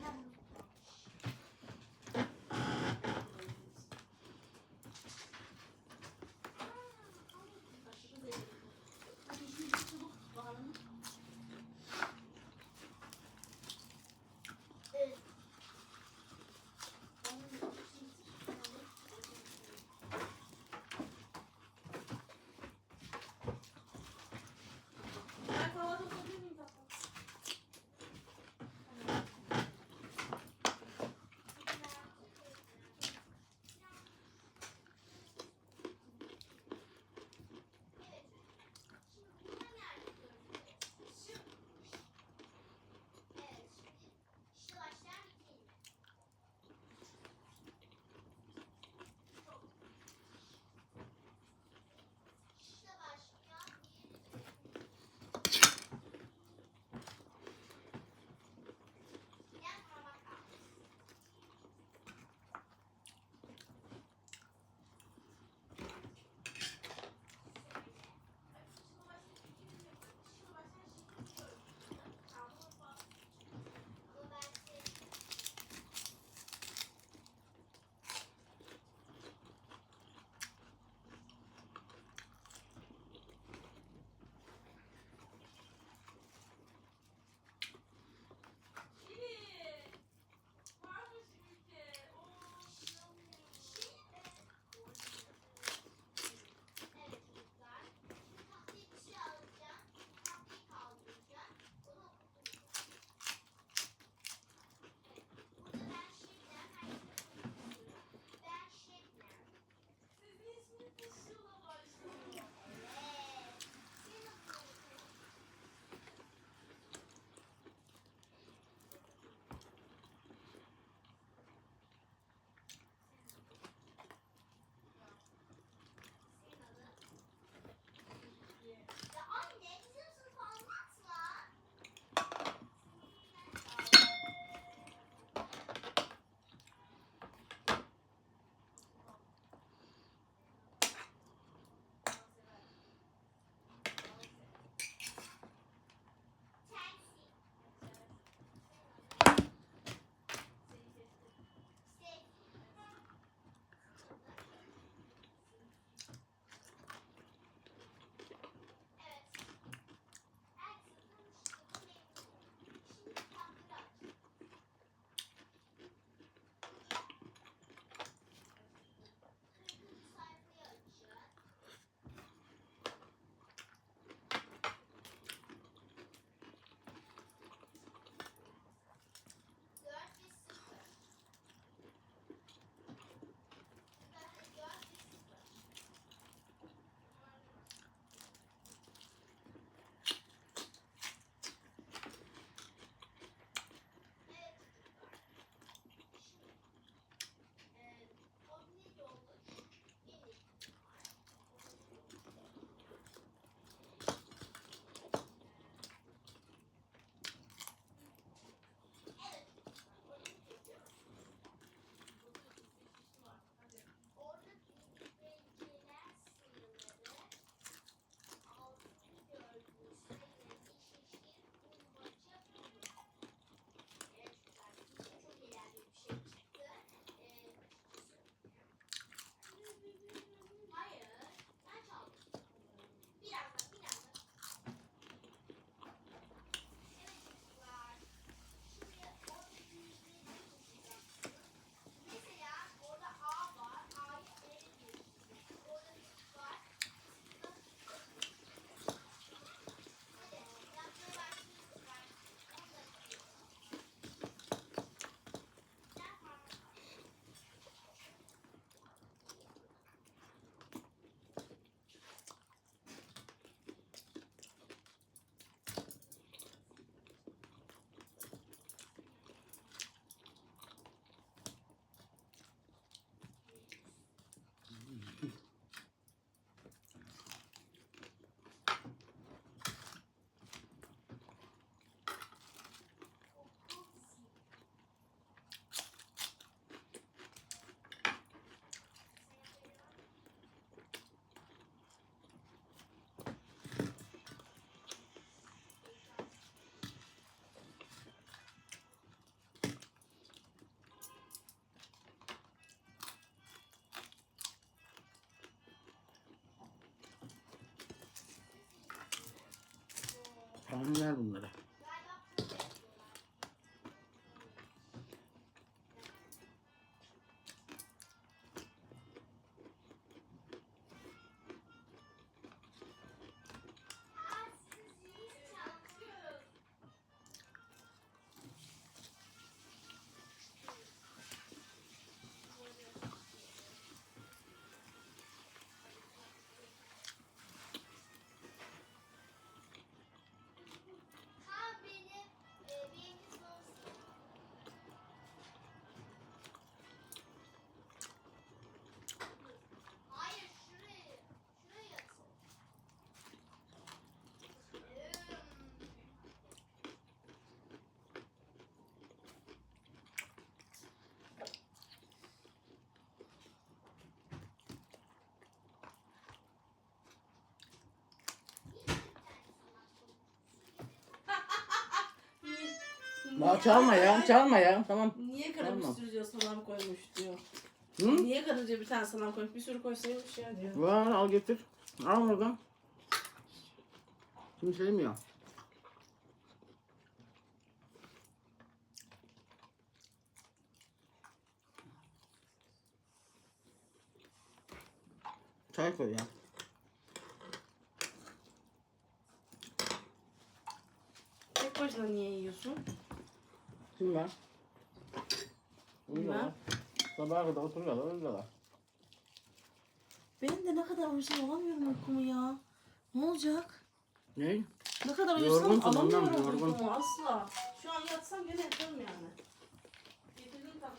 dejarlo. Tamam bunları. Bak çalma ya, çalma ya. Tamam. Niye Tamam. karabüstürücü salam koymuş diyor. Hı? Niye karınca bir tane salam koymuş? Bir sürü koysaymış ya diyor. Var al getir. Al oradan. Kim sevmiyor? Çay koy ya. Tek başına niye yiyorsun? Kim var? Uyuyorlar. Sabaha kadar oturuyorlar, uyuyorlar. Ben de ne kadar uyusam alamıyorum uykumu ya. Ne olacak? Ne? Ne kadar uyusam Yorgunsun, ondan alamıyorum yorgun. uykumu asla. Şu an yatsam gene yatarım yani. Getirdim tatlım.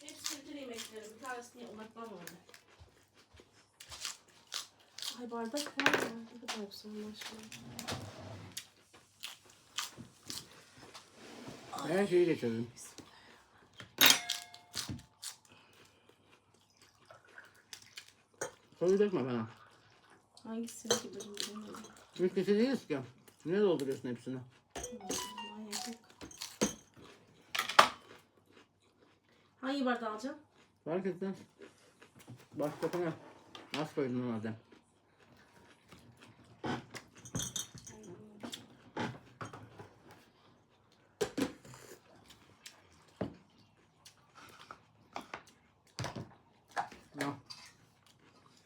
Hepsi bütün Bir tanesine odaklanmadı. Ay bardak var ya. Ne kadar güzel maşallah. Her şeyi getirdim. Soyu dökme bana. Hangisini ki benim kişi değiliz ki. Niye dolduruyorsun hepsini? Hangi bardağı alacağım? Fark etmez. Baş kapına. Az koydun. Al.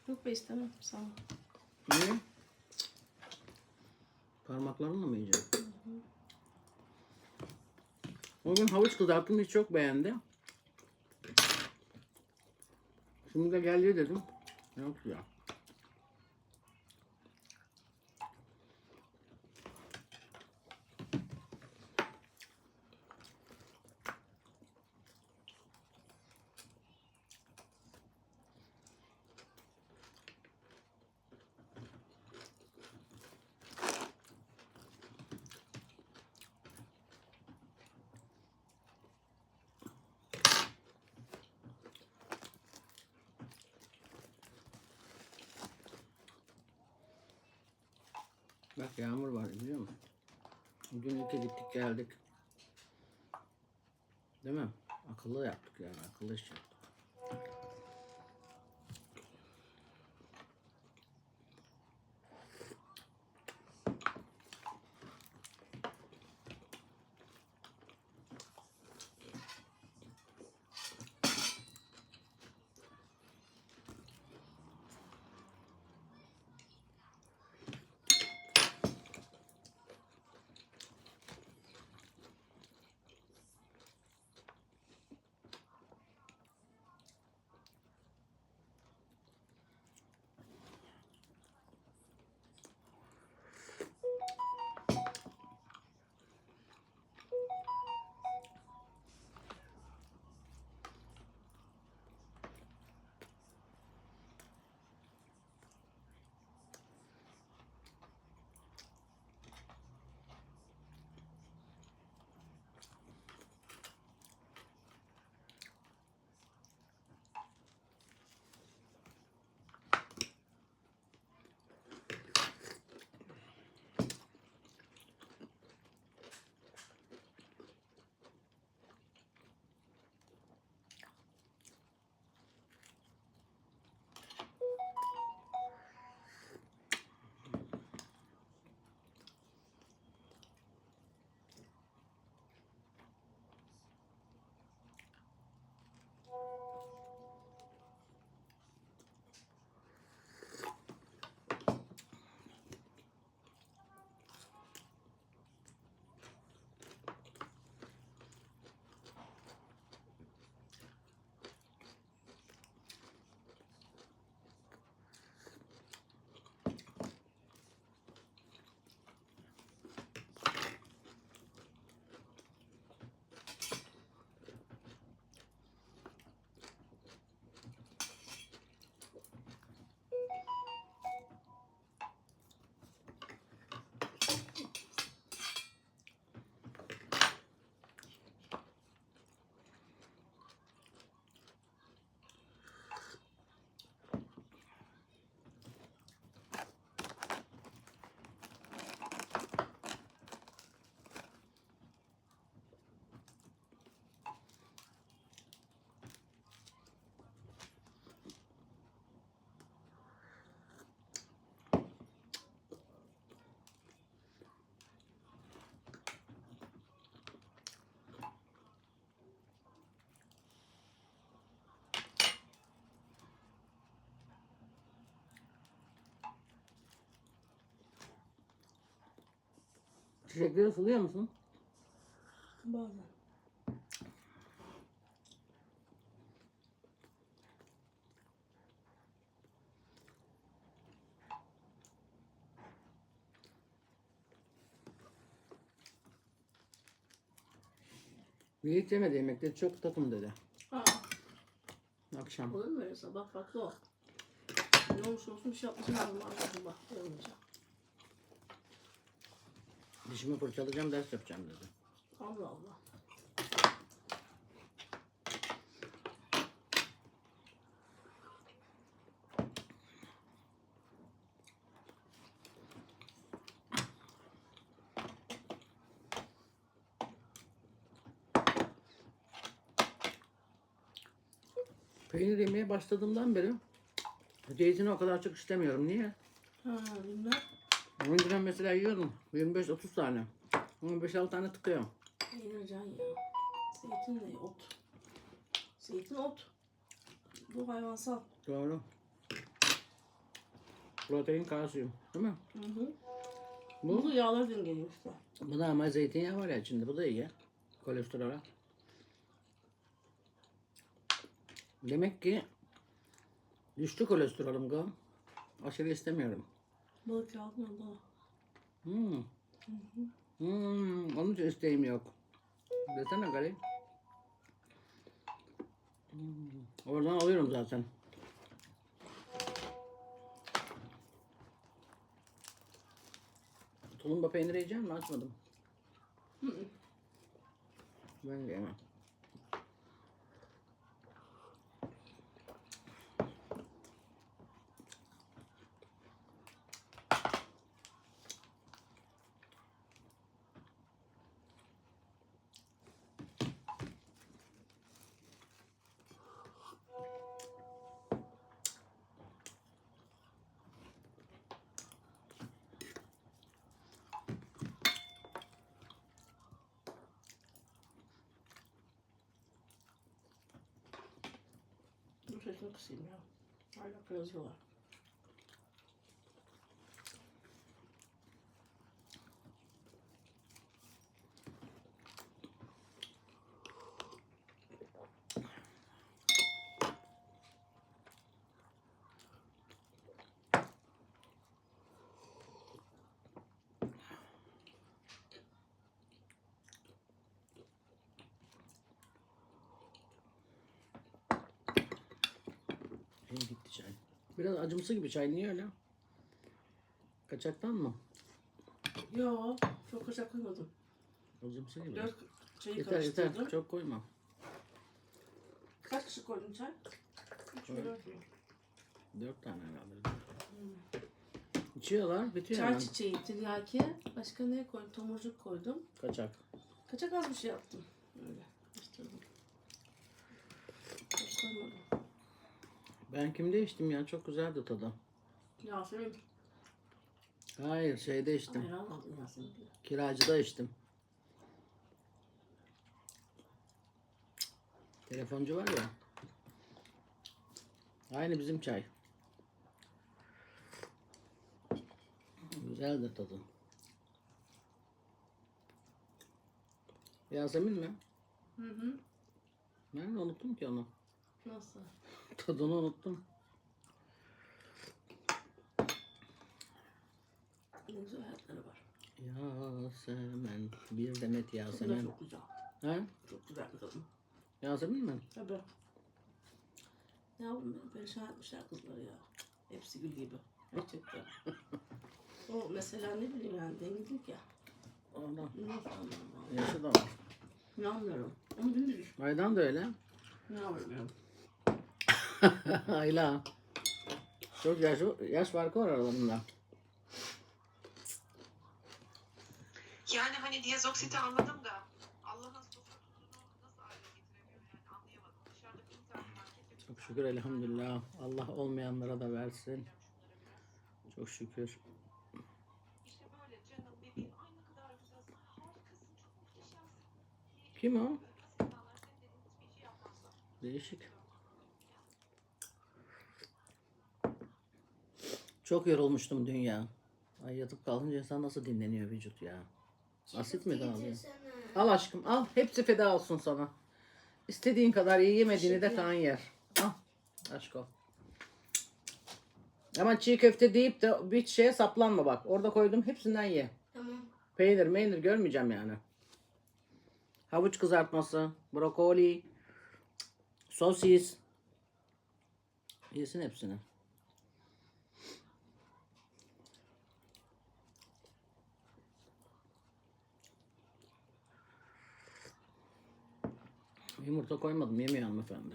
Yok be istemem. Sağ ol. Niye? Parmaklarınla mı yiyeceksin? O gün havuç kızarttım hiç çok beğendi. Şimdi de geliyor dedim. Yok ya. Bak yağmur var biliyor musun? Bugün iki gittik geldik. Değil mi? Akıllı yaptık yani akıllı iş yaptık. Çiçekleri suluyor musun? Bazen. Yiğit yemedi yemekleri çok takım dedi. Aa, Akşam. olur mu öyle sabah farklı o. Ne olursa olsun bir şey yapması lazım artık sabah. Olmayacak. Dişimi fırçalayacağım ders yapacağım dedi. Allah Allah. Peynir yemeye başladığımdan beri zeytini o kadar çok istemiyorum. Niye? Ha bilmem. Önceden mesela yiyordum 25-30 tane. Ama 5-6 tane tıkıyorum. Yeneceksin ya. Zeytin ne? Ot. Zeytin ot. Bu hayvansal. Doğru. Protein, kalsiyum. Değil mi? Hı hı. Bu, Bu yağları dengeliyor işte. bu da ama zeytinyağı var ya içinde. Bu da iyi. Kolesterole. Demek ki düştü kolesterolüm. Aşırı istemiyorum. Balık mı? Balık. Hmm. Hmm. Onun için isteğim yok. Desene gari. Hmm. Oradan alıyorum zaten. Tulumba peyniri yiyecek misin? Açmadım. Ben de yemem. eu não possível. Olha o close lá. Biraz acımsı gibi çay. Niye öyle? Kaçaktan mı? Yo, çok kaçak koymadım. Acımsı gibi. Dört Yeter yeter. Çok koyma. Kaç kişi koydun çay? Üç mü dört mü? Dört tane herhalde. İçiyorlar. Bitiyor Çay hemen. çiçeği, tiryaki. Başka ne koydum? Tomurcuk koydum. Kaçak. Kaçak az bir şey yaptım. Öyle. Karıştırdım. Çok koymadım. Ben kimde içtim ya? Çok güzeldi tadı. Yasemin. Hayır şeyde içtim. Hayır almadım Yasemin. Kiracıda içtim. Telefoncu var ya. Aynı bizim çay. Güzeldi tadı. Yasemin mi? Hı hı. Ben de unuttum ki onu. Nasıl? Tadını unuttum. Güzel hayatları var. Yasemin. Bir demet Yasemin. çok güzel. Ha? Çok güzel bir. Yasemin mi? Tabii. Yavrum beni perişan etmişler kızları ya. Hepsi gül gibi. Gerçekten. o mesela ne bileyim yani denizlik ya. Ondan. Yaşı da var. İnanmıyorum. Onu dümdüz. Aydan da öyle. Ne yapıyorum? Ayla. Çok yaş, yaş farkı var aralarında. Yani hani diazoksiti anladım da Allah'ın sofrasını nasıl hale getiremiyor yani anlayamadım. Dışarıda bir internet markette Çok şükür elhamdülillah. Allah olmayanlara da versin. Çok şükür. işte böyle canım bebeğim ay ne kadar güzelsin, harikasın, çok muhteşemsin. Kim o? Basit insanlar senin dediğin hiçbir şey yapmazlar. Değişik. Çok yorulmuştum dün ya. Ay yatıp kalkınca insan nasıl dinleniyor vücut ya. Asit mi? Getirsene. Al aşkım al. Hepsi feda olsun sana. İstediğin kadar ye yemediğini de kan yer. Al. Aşk ol. Ama çiğ köfte deyip de bir şeye saplanma bak. Orada koydum hepsinden ye. Tamam. Peynir meynir görmeyeceğim yani. Havuç kızartması, brokoli, sosis. Yesin hepsini. Yumurta koymadım yemiyor hanımefendi.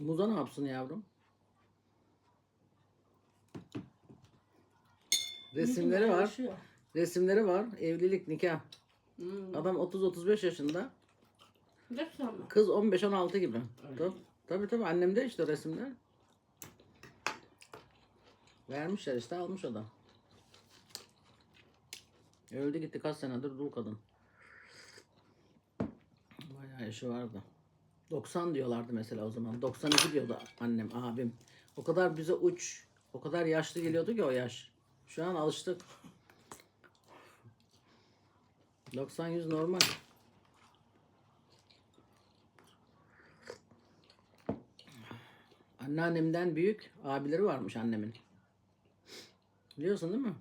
Muza ne yapsın yavrum? Resimleri var. Resimleri var. Evlilik, nikah. Hmm. Adam 30-35 yaşında. Kız 15-16 gibi. Tabii, tabii. annemde işte resimler. Vermişler işte almış adam. Öldü gitti kaç senedir dul kadın. Bayağı yaşı vardı. 90 diyorlardı mesela o zaman. 92 diyordu annem, abim. O kadar bize uç, o kadar yaşlı geliyordu ki o yaş. Şu an alıştık. 90-100 normal. Anneannemden büyük abileri varmış annemin. Biliyorsun değil mi?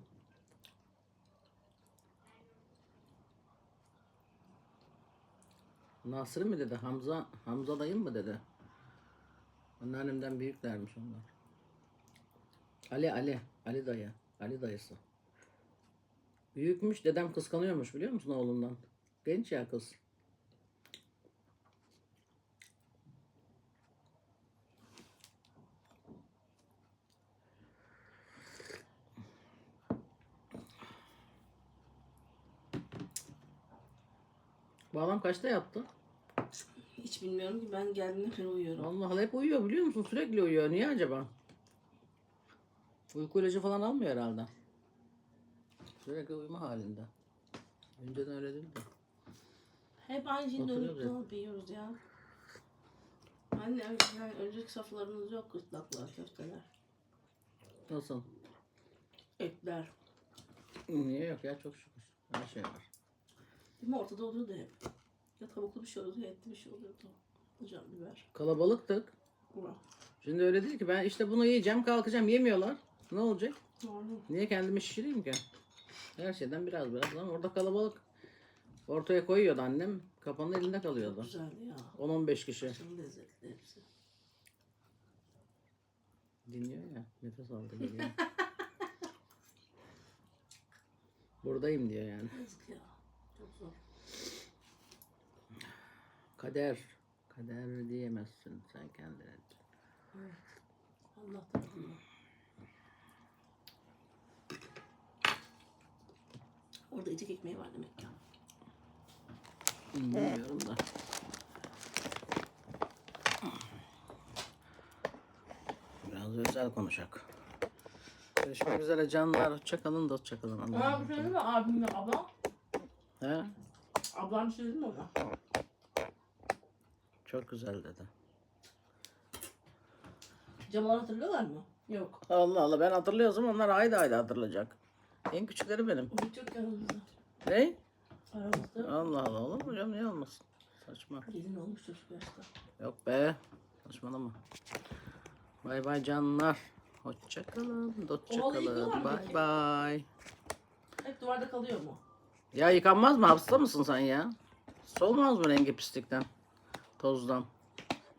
Nasır mı dedi? Hamza Hamza dayım mı dedi? Anneannemden büyüklermiş onlar. Ali Ali Ali dayı. Ali dayısı. Büyükmüş dedem kıskanıyormuş biliyor musun oğlundan? Genç ya kız. Bu adam kaçta yattı? Hiç bilmiyorum ki ben geldiğimde beri uyuyorum. Allah Allah hep uyuyor biliyor musun? Sürekli uyuyor. Niye acaba? Uyku ilacı falan almıyor herhalde. Sürekli uyuma halinde. Önceden öyle değildi. Hep aynı şeyi Oturuyoruz dönüp yiyoruz ya. Anne yani önceki saflarımız yok ıslaklar, köfteler, Nasıl? etler. Niye yok ya çok şükür. Her şey var. Değil mi? Ortada oluyordu hep. Ya tavuklu bir şey oluyordu ya etli bir şey oluyordu. Hocam biber. Kalabalıktık. Ulan. Şimdi öyle değil ki ben işte bunu yiyeceğim kalkacağım yemiyorlar. Ne olacak? Doğru. Niye kendimi şişireyim ki? Her şeyden biraz biraz ama orada kalabalık. Ortaya koyuyordu annem. Kapanın elinde kalıyordu. Güzeldi ya. 10-15 kişi. Çok lezzetli hepsi. Dinliyor ya. Nefes aldı geliyor. Buradayım diyor yani. Yazık ya. Çok zor. Kader. Kader diyemezsin sen kendine. Allah tarafından. Orada içecek ekmeği var demek ki. Bilmiyorum da. Biraz özel konuşak. Görüşmek üzere canlar. Hoşçakalın da hoşçakalın. Bir Allah'ım. şey mi abimle ablam? He? Ablam şey dedi mi ona? Çok güzel dedi. Cemal'ı hatırlıyorlar mı? Yok. Allah Allah ben hatırlıyorsam onlar ayda ayda hatırlayacak. En küçükleri benim. Hiç yok yanımızda. Ne? Aramızda. Allah Allah olur mu canım niye olmasın? Saçma. Gelin olmuş çocuk yaşta. Yok be. Saçmalama. Bay bay canlar. Hoşçakalın. Ovalı Hoşçakalın. yıkıyorlar mı Bay bay. Hep duvarda kalıyor mu? Ya yıkanmaz mı? Hasta mısın sen ya? Solmaz mı rengi pislikten? Tozdan.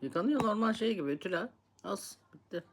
Yıkanıyor normal şey gibi. Ütüler. Az. Bitti.